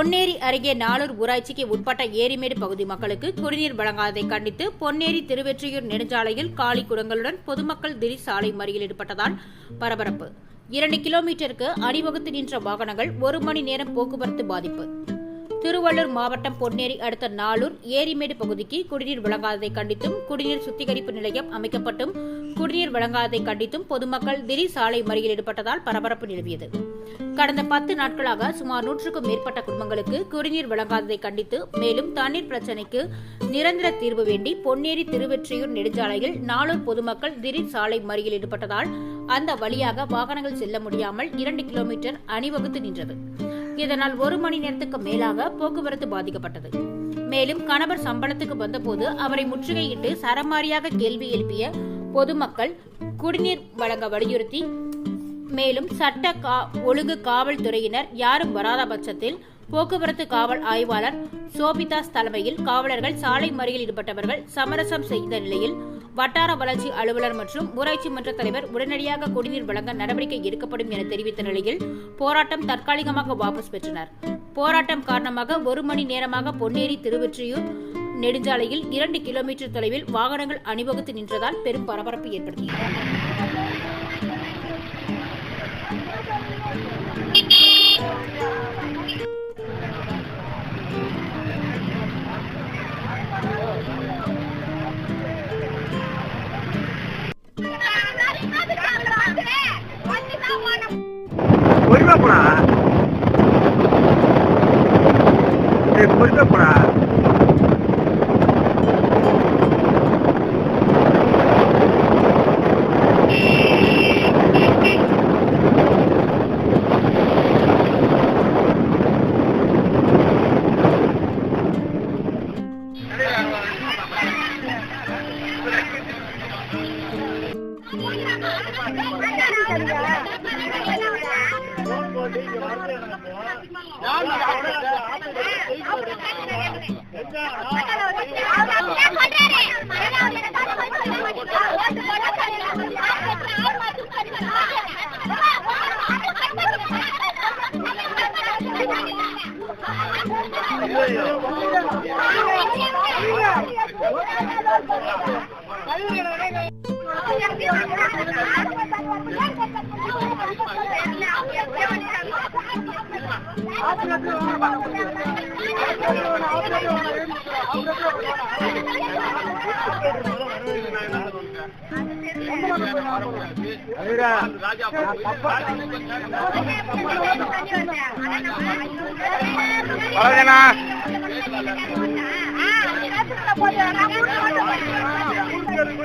பொன்னேரி அருகே நாளூர் ஊராட்சிக்கு உட்பட்ட ஏரிமேடு பகுதி மக்களுக்கு குடிநீர் வழங்காததை கண்டித்து பொன்னேரி திருவெற்றியூர் நெடுஞ்சாலையில் காலி குடங்களுடன் பொதுமக்கள் திடீர் சாலை மறியல் ஈடுபட்டதால் பரபரப்பு. இரண்டு கிலோமீட்டருக்கு அணிவகுத்து நின்ற வாகனங்கள் ஒரு மணி நேரம் போக்குவரத்து பாதிப்பு. திருவள்ளூர் மாவட்டம் பொன்னேரி அடுத்த நாளூர் ஏரிமேடு பகுதிக்கு குடிநீர் வழங்காததை கண்டித்தும் குடிநீர் சுத்திகரிப்பு நிலையம் அமைக்கப்பட்டும் குடிநீர் வழங்காததை கண்டித்தும் பொதுமக்கள் திடீர் சாலை மறியல் ஈடுபட்டதால் பரபரப்பு நிலவியது. கடந்த பத்து நாட்களாக சுமார் நூற்றுக்கும் மேற்பட்ட குடும்பங்களுக்கு குடிநீர் வழங்காததை கண்டித்து மேலும் தண்ணீர் பிரச்சினைக்கு நிரந்தர தீர்வு வேண்டி பொன்னேரி திருவெற்றியூர் நெடுஞ்சாலையில் நாளூர் பொதுமக்கள் திடீர் சாலை மறியல் ஈடுபட்டதால் அந்த வழியாக வாகனங்கள் செல்ல முடியாமல் இரண்டு கிலோமீட்டர் அணிவகுத்து நின்றது. இதனால் ஒரு மணி நேரத்துக்கு மேலாக போக்குவரத்து பாதிக்கப்பட்டது. மேலும் கணவர் சம்பளத்துக்கு வந்தபோது அவரை முற்றுகையிட்டு சரமாரியாக கேள்வி எழுப்பிய பொதுமக்கள் குடிநீர் வழங்க வலியுறுத்தி மேலும் சட்ட கா- ஒழுங்கு காவல்துறையினர் யாரும் வராத பட்சத்தில் போக்குவரத்து காவல் ஆய்வாளர் சோபிதாஸ் தலைமையில் காவலர்கள் சாலை மறியல் ஈடுபட்டவர்கள் சமரசம் செய்த நிலையில் வட்டார வளர்ச்சி அலுவலர் மற்றும் ஊராட்சி மன்ற தலைவர் உடனடியாக குடிநீர் வழங்க நடவடிக்கை எடுக்கப்படும் என தெரிவித்த நிலையில் போராட்டம் தற்காலிகமாக வாபஸ் பெற்றனர். போராட்டம் காரணமாக ஒரு மணி நேரமாக பொன்னேரி திருவொற்றியூர் நெடுஞ்சாலையில் இரண்டு கிலோமீட்டர் தொலைவில் வாகனங்கள் அணிவகுத்து நின்றதால் பெரும் பரபரப்பு ஏற்படுத்தியது. da praia. Depois da praia. Terima kasih telah menonton! போடா அதுடா பழகனா போட்டு